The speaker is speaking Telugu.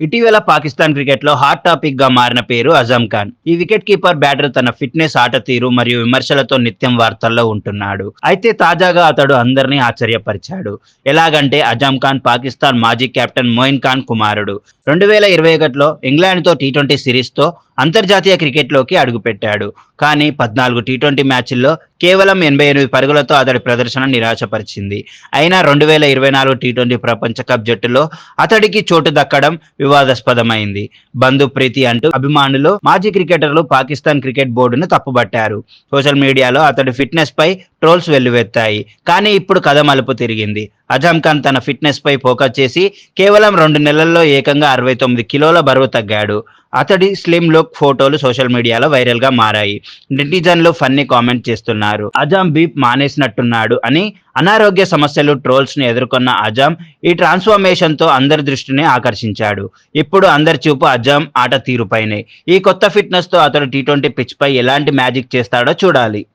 ఇటీవల పాకిస్తాన్ క్రికెట్లో హాట్ టాపిక్గా మారిన పేరు అజమ్ ఖాన్. ఈ వికెట్ కీపర్ బ్యాటర్ తన ఫిట్నెస్ ఆట తీరు మరియు విమర్శలతో నిత్యం వార్తల్లో ఉంటున్నాడు. అయితే తాజాగా అతడు అందరినీ ఆశ్చర్యపరిచాడు. ఎలాగంటే అజమ్ ఖాన్ పాకిస్తాన్ మాజీ కెప్టెన్ మోయిన్ ఖాన్ కుమారుడు. రెండు వేల ఇరవై ఒకటిలో ఇంగ్లాండ్తో టీ ట్వంటీ సిరీస్తో అంతర్జాతీయ క్రికెట్లోకి అడుగుపెట్టాడు. కానీ పద్నాలుగు టీ ట్వంటీ మ్యాచ్ల్లో కేవలం ఎనభై ఎనిమిది పరుగులతో అతడి ప్రదర్శన నిరాశపరిచింది. అయినా రెండు వేల ఇరవై నాలుగు టీ ట్వంటీ ప్రపంచ కప్ జట్టులో అతడికి చోటు దక్కడం వివాదాస్పదమైంది. బంధు ప్రీతి అంటూ అభిమానులు మాజీ క్రికెటర్లు పాకిస్తాన్ క్రికెట్ బోర్డును తప్పుబట్టారు. సోషల్ మీడియాలో అతడి ఫిట్నెస్ పై ట్రోల్స్ వెల్లువెత్తాయి. కానీ ఇప్పుడు కథ మలుపు తిరిగింది. అజమ్ ఖాన్ తన ఫిట్నెస్ పై ఫోకస్ చేసి కేవలం రెండు నెలల్లో ఏకంగా అరవై తొమ్మిది కిలోల బరువు తగ్గాడు. అతడి స్లిమ్ లుక్ ఫోటోలు సోషల్ మీడియాలో వైరల్గా మారాయి. నెటిజన్లు ఫన్నీ కామెంట్ చేస్తున్నారు. అజామ్ బీప్ మానేసినట్టున్నాడు అని అనారోగ్య సమస్యలు ట్రోల్స్ను ఎదుర్కొన్న అజామ్ ఈ ట్రాన్స్ఫర్మేషన్తో అందరి దృష్టిని ఆకర్షించాడు. ఇప్పుడు అందరి చూపు అజామ్ ఆట తీరుపైనే. ఈ కొత్త ఫిట్నెస్తో అతడు టీ ట్వంటీ పిచ్ పై ఎలాంటి మ్యాజిక్ చేస్తాడో చూడాలి.